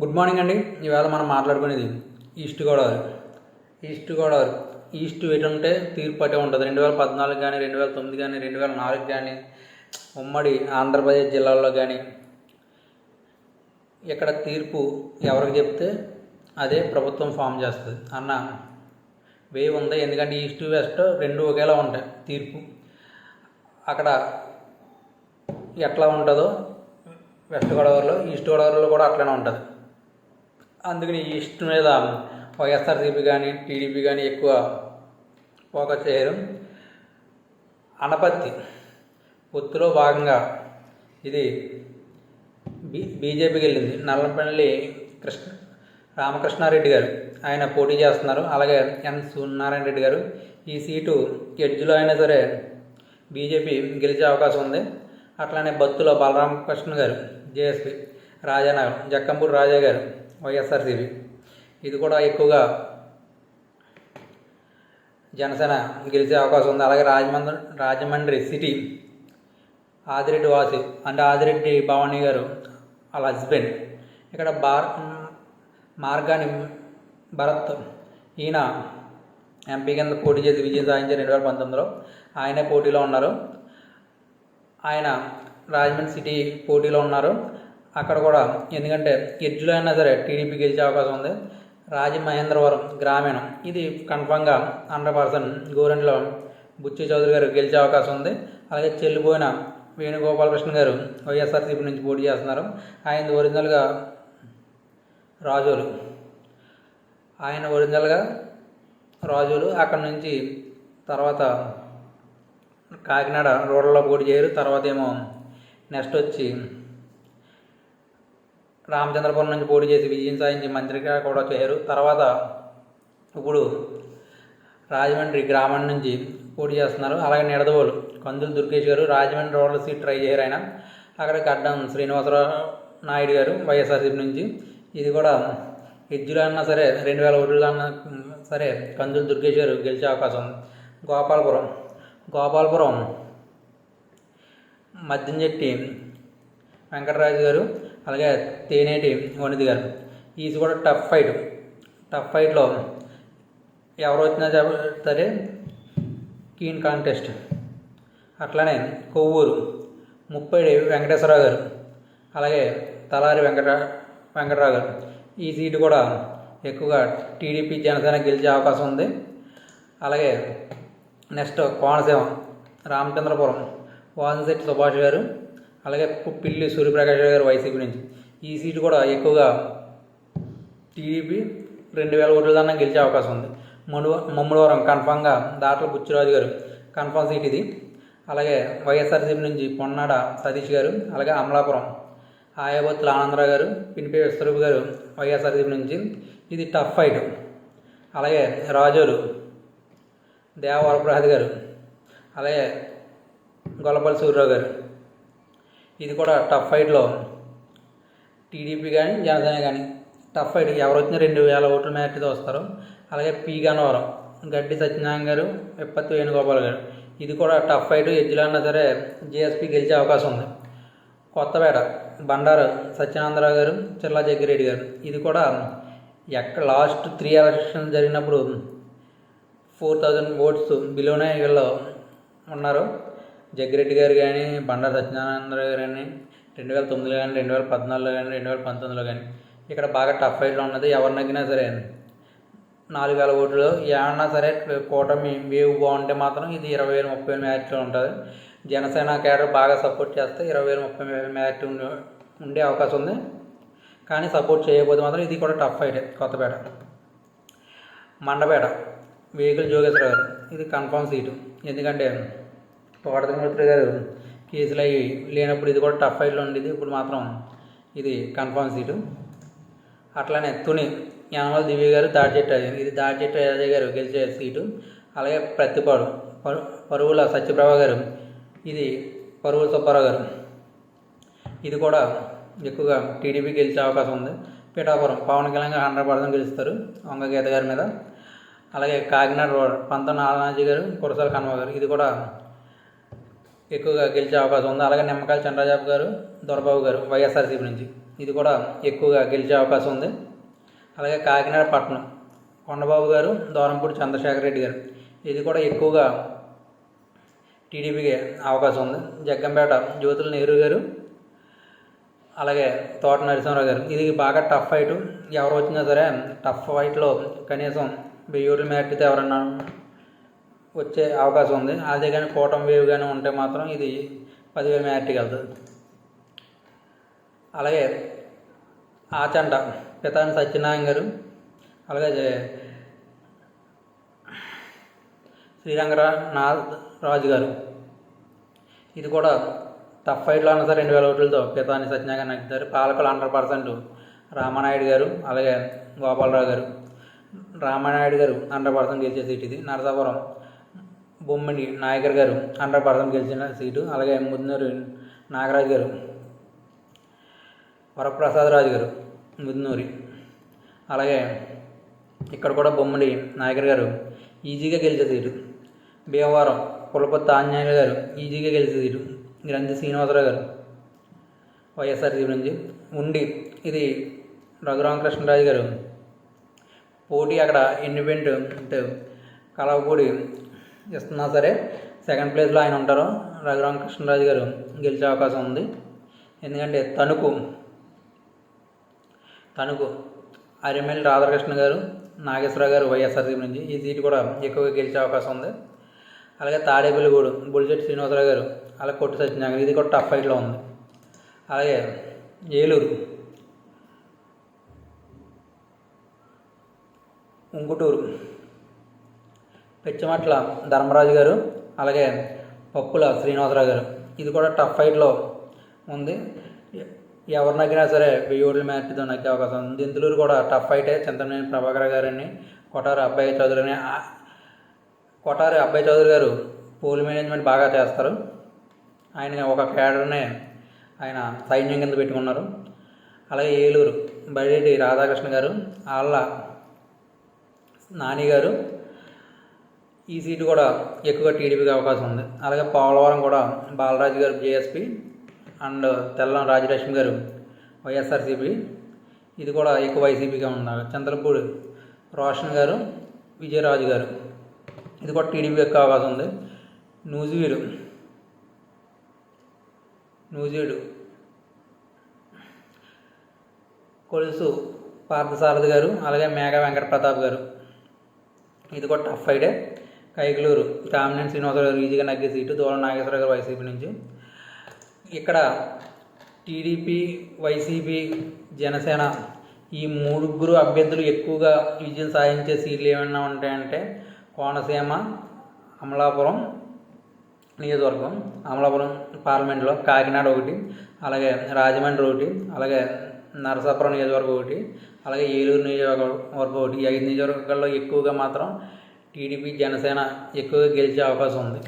Good morning అండి. ఈవేళ మనం మాట్లాడుకునేది east Godavari. East Godavari. East ఎటు ఉంటే తీర్పు అటే ఉంటుంది. రెండు వేల పద్నాలుగు కానీ రెండు వేల తొమ్మిది కానీ రెండు వేల నాలుగు కానీ ఉమ్మడి ఆంధ్రప్రదేశ్ జిల్లాల్లో కానీ ఇక్కడ తీర్పు ఎవరికి చెప్తే అదే ప్రభుత్వం ఫామ్ చేస్తుంది. అన్న వే ఉంది. ఎందుకంటే ఈస్ట్ వెస్ట్ రెండు ఒకేలా ఉంటాయి తీర్పు. అక్కడ ఎట్లా ఉంటుందో వెస్ట్ గోదావరిలో ఈస్ట్ గోదావరిలో కూడా అట్లనే ఉంటుంది. అందుకని ఈస్ట్ మీద వైఎస్ఆర్సీపీ కానీ టీడీపీ కానీ ఎక్కువ ఫోకస్ చేయరు. అనపత్తి పొత్తులో భాగంగా ఇది బీ బీజేపీకి వెళ్ళింది నల్లపల్లి కృష్ణ రామకృష్ణారెడ్డి గారు. ఆయన పోటీ చేస్తున్నారు. అలాగే ఎన్ సూర్యనారాయణ రెడ్డి గారు. ఈ సీటు ఎడ్జ్లో అయినా సరే బీజేపీ గెలిచే అవకాశం ఉంది. అట్లానే బత్తులో బలరామకృష్ణ గారు జేఎస్పీ రాజానగర్ జక్కంపూడి రాజా గారు. వైఎస్ఆర్సీపీ. ఇది కూడా ఎక్కువగా జనసేన గెలిచే అవకాశం ఉంది. అలాగే రాజమండ్రి రాజమండ్రి సిటీ ఆదిరెడ్డి వాసు అంటే ఆదిరెడ్డి భవానీ గారు వాళ్ళ హస్బెండ్. ఇక్కడ భార మార్గాని భరత్ ఈయన ఎంపీ కింద పోటీ చేసి విజయం సాధించారు రెండు వేల పంతొమ్మిదిలో. ఆయనే పోటీలో ఉన్నారు. ఆయన రాజమండ్రి సిటీ పోటీలో ఉన్నారు. అక్కడ కూడా ఎందుకంటే ఎడ్జ్లో అయినా సరే టీడీపీ గెలిచే అవకాశం ఉంది. రాజమహేంద్రవరం గ్రామీణం. ఇది కన్ఫామ్గా హండ్రెడ్ పర్సెంట్ గోరెంట్లో బుచ్చి చౌదరి గారు గెలిచే అవకాశం ఉంది. అలాగే చెల్లిపోయిన వేణుగోపాలకృష్ణ గారు వైఎస్ఆర్సీపీ నుంచి పోటీ చేస్తున్నారు. ఆయన ఒరిజినల్గా రాజులు. ఆయన ఒరిజినల్గా రాజులు. అక్కడ నుంచి తర్వాత కాకినాడ రోడ్లలో పోటీ చేయరు. తర్వాత ఏమో నెక్స్ట్ వచ్చి రామచంద్రపురం నుంచి పోటీ చేసి విజయం సాధించి మంత్రిగా కూడా చేయరు తర్వాత ఇప్పుడు రాజమండ్రి గ్రామం నుంచి పోటీ చేస్తున్నారు. అలాగే నిడదవోలు కందులు దుర్గేష్ గారు రాజమండ్రి రోడ్ల సీట్ ట్రై చేయరు ఆయన. అక్కడ గడ్డం శ్రీనివాసరావు నాయుడు గారు వైఎస్ఆర్సీపీ నుంచి. ఇది కూడా ఎడ్జ్లో అన్నా సరే రెండు వేల ఓట్లు అన్నా సరే కందులు దుర్గేష్ గారు గెలిచే అవకాశం ఉంది గోపాలపురం. గోపాలపురం మద్యంజెట్టి వెంకటరాజు గారు అలాగే తేనేటి వనిధి గారు. ఈజ్ కూడా టఫ్ ఫైట్. టఫ్ ఫైట్లో ఎవరు వచ్చినా సరే కీన్ కాంటెస్ట్. అట్లానే కొవ్వూరు ముప్పైడి వెంకటేశ్వరరావు గారు అలాగే తలారి వెంకట వెంకటరావు గారు. ఈ సీటు కూడా ఎక్కువగా టీడీపీ జనసేన గెలిచే అవకాశం ఉంది. అలాగే నెక్స్ట్ కోనసీమ రామచంద్రపురం వాసంశెట్టి సుభాష్ గారు. అలాగే పిల్లి సూర్యప్రకాష్ గారు వైసీపీ నుంచి. ఈ సీటు కూడా ఎక్కువగా టీడీపీ రెండు వేల ఓట్ల దాకా గెలిచే అవకాశం ఉంది. మను మమ్మడవరం కన్ఫామ్గా దాట్ల బుచ్చిరాజు గారు కన్ఫామ్ సీట్ ఇది. అలాగే వైఎస్ఆర్సీపీ నుంచి పొన్నాడ సతీష్ గారు అలాగే అమలాపురం ఆయబత్తుల ఆనందరావు గారు పినిపే విశ్వరూప్ గారు వైఎస్ఆర్సీపీ నుంచి. ఇది టఫ్ ఫైట్. అలాగే రాజోలు దేవవరప్రసాద్ గారు అలాగే గొల్లపల్లి సూర్యరావు గారు. ఇది కూడా టఫ్ ఫైట్లో టీడీపీ కానీ జనసేన కానీ టఫ్ ఫైట్ ఎవరు వచ్చినా రెండు వేల ఓట్ల మేరటితో వస్తారు అలాగే పీ గన్నవరం గడ్డి సత్యనారాయణ గారు విప్పత్తి వేణుగోపాల్ గారు. ఇది కూడా టఫ్ ఫైట్ ఎడ్జ్లో అన్నా సరే జేఎస్పీ గెలిచే అవకాశం ఉంది. కొత్తపేట బండారు సత్యనారాయణరావు గారు చిల్లా జగ్గిరెడ్డి గారు. ఇది కూడా ఎక్కడ లాస్ట్ త్రీ ఎలక్షన్ జరిగినప్పుడు ఫోర్ థౌజండ్ ఓట్స్ బిలోనే వీళ్ళు ఉన్నారు. జగ్గిరెడ్డి గారు కానీ బండ సత్యనారాయణరావు గారు కానీ రెండు వేల తొమ్మిదిలో కానీ రెండు వేల పద్నాలుగులో కానీ రెండు వేల పంతొమ్మిదిలో కానీ ఇక్కడ బాగా టఫ్ ఫైట్లో ఉన్నది. ఎవరు నగ్గినా సరే నాలుగు వేల ఓట్లు. ఏమన్నా సరే కూటమి వేవ్ బాగుంటే మాత్రం ఇది ఇరవై వేలు ముప్పై వేలు మ్యాచ్లో ఉంటుంది. జనసేన కేడర్ బాగా సపోర్ట్ చేస్తే ఇరవై వేలు ముప్పై వేలు మ్యాచ్ ఉండే అవకాశం ఉంది. కానీ సపోర్ట్ చేయకపోతే మాత్రం ఇది కూడా tough fight Kothapeta. Mandapeta vehicle Jogeswara గారు. ఇది కన్ఫామ్ సీటు ఎందుకంటే తోటతిమూర్తి గారు కేసులు అవి లేనప్పుడు ఇది కూడా టఫ్ ఫైట్లో ఉండేది. ఇప్పుడు మాత్రం ఇది కన్ఫామ్ సీటు. అట్లానే తుని యనమల దివ్య గారు దాడిచెట్టు అజయ్ ఇది దాడిచెట్టు అజయ్ గారు గెలిచే సీటు. అలాగే ప్రతిపాడు పరు పరువుల సత్యప్రభ గారు. ఇది పరువుల సుబ్బారావు గారు. ఇది కూడా ఎక్కువగా టీడీపీ గెలిచే అవకాశం ఉంది. పిఠాపురం పవన్ కళ్యాణ్ గారు హండ్రెడ్ పర్సెంట్ గెలుస్తారు వంగ గీత గారి మీద. అలాగే కాకినాడ రోడ్ పంత నారాయణజీ గారు కురసాల కన్వ గారు. ఇది కూడా ఎక్కువగా గెలిచే అవకాశం ఉంది. అలాగే నిమ్మకాయల చంద్రబాబు గారు దొరబాబు గారు వైఎస్ఆర్సీపీ నుంచి ఇది కూడా ఎక్కువగా గెలిచే అవకాశం ఉంది. అలాగే కాకినాడ పట్టణం కొండబాబు గారు దూరంపూడి చంద్రశేఖర్ రెడ్డి గారు ఇది కూడా ఎక్కువగా టీడీపీకి అవకాశం ఉంది. జగ్గంపేట జ్యోతుల నెహ్రూ గారు అలాగే తోట నరసింహరావు గారు ఇది బాగా టఫ్ ఫైట్ ఎవరు వచ్చినా సరే టఫ్ ఫైట్లో కనీసం వెయ్యి ఓట్ల మేరటితో ఎవరన్నా వచ్చే అవకాశం ఉంది. అదే కానీ కూటమి వేవ్ కానీ ఉంటే మాత్రం ఇది పదివేల మేరటికి వెళ్తుంది. అలాగే ఆచంట పితాని సత్యనారాయణ గారు అలాగే శ్రీరంగరాజు నాథ్ రాజు గారు. ఇది కూడా టఫ్ ఫైట్లో అన్న సరే రెండు వేల ఓట్లతో పితాని సత్యనారాయణ నెగ్గుతారు పాలకులు హండ్రెడ్ పర్సెంట్ రామానాయుడు గారు అలాగే గోపాలరావు గారు. రామానాయుడు గారు హండ్రెడ్ పర్సెంట్ గెలిచే సీట్ ఇది. నరసాపురం బొమ్మని నాయకర్ గారు హండ్రెడ్ పర్సెంట్ గెలిచిన సీటు. అలాగే ముద్నూరు నాగరాజు గారు వరప్రసాద్ రాజు గారు ముద్నూరి. అలాగే ఇక్కడ కూడా బొమ్మడి నాయకర్ గారు ఈజీగా గెలిచే సీటు. భీమవరం పులపత్తి ఆంజనేయులు గారు ఈజీగా గెలిచే సీటు. గ్రంథి శ్రీనివాసరావు గారు వైఎస్ఆర్సీపీ నుంచి. ఉండి ఇది రఘురామకృష్ణరాజు గారు పోటీ అక్కడ ఇండిపెండెంట్ కలవపూడి ఇస్తున్నా సరే సెకండ్ ప్లేస్లో ఆయన ఉంటారు. రఘురామకృష్ణరాజు గారు గెలిచే అవకాశం ఉంది. ఎందుకంటే తణుకు తణుకు అరిమెల్ రాధాకృష్ణ గారు నాగేశ్వరరావు గారు వైఎస్ఆర్సీపీ నుంచి ఈ సీటు కూడా ఎక్కువగా గెలిచే అవకాశం ఉంది. అలాగే తాడేపల్లిగూడు బుల్జెట్ శ్రీనివాసరావు గారు అలాగే కొట్టు సత్యనారాయణ ఇది కూడా టఫ్ ఫైట్లో ఉంది. అలాగే ఏలూరు ఉంగుటూరు పెచ్చమట్ల ధర్మరాజు గారు అలాగే పప్పుల శ్రీనివాసరావు గారు. ఇది కూడా టఫ్ ఫైట్లో ఉంది. ఎవరు నగ్గినా సరే వెయ్యోడ్ల ఓట్ల మ్యాచ్తో నగ్గే అవకాశం ఉంది. ఇందులూరు కూడా టఫ్ ఫైటే చింతమనేని ప్రభాకర్ గారిని కొటారు అబ్బాయి చౌదరిని కొటారి అబ్బాయి చౌదరి గారు పూల్ మేనేజ్మెంట్ బాగా చేస్తారు. ఆయన ఒక క్యాడర్నే ఆయన సైన్యం కింద పెట్టుకున్నారు. అలాగే ఏలూరు బడిరెడ్డి రాధాకృష్ణ గారు ఆళ్ళ నాని గారు ఈ సీటు కూడా ఎక్కువగా టీడీపీకి అవకాశం ఉంది. అలాగే పోలవరం కూడా బాలరాజు గారు జేఎస్పీ అండ్ తెల్లం రాజలక్ష్మి గారు వైఎస్ఆర్సీపీ. ఇది కూడా ఎక్కువ వైసీపీగా ఉన్నారు చంద్రపూడి రోషన్ గారు విజయరాజు గారు. ఇది కూడా టీడీపీ ఎక్కువ అవకాశం ఉంది. నూజివీడు నూజివీడు కొలుసు పార్థసారథి గారు అలాగే మేఘ వెంకట ప్రతాప్ గారు. ఇది కూడా టఫ్ ఫైడే కైకలూరు కామినేని శ్రీనివాసరావు గారు ఈజీగా నగ్గే సీటు దూరం నాగేశ్వర గారు వైసీపీ నుంచి. ఇక్కడ టీడీపీ వైసీపీ జనసేన ఈ ముగ్గురు అభ్యర్థులు ఎక్కువగా విజయం సాధించే సీట్లు ఏమైనా ఉంటాయంటే కోనసీమ అమలాపురం నియోజకవర్గం అమలాపురం పార్లమెంట్లో కాకినాడ ఒకటి అలాగే రాజమండ్రి ఒకటి అలాగే నరసాపురం నియోజకవర్గం ఒకటి అలాగే ఏలూరు నియోజకవర్గం ఒకటి. ఈ ఐదు నియోజకవర్గాల్లో ఎక్కువగా మాత్రం టీడీపీ జనసేన ఎక్కువగా గెలిచే అవకాశం ఉంది.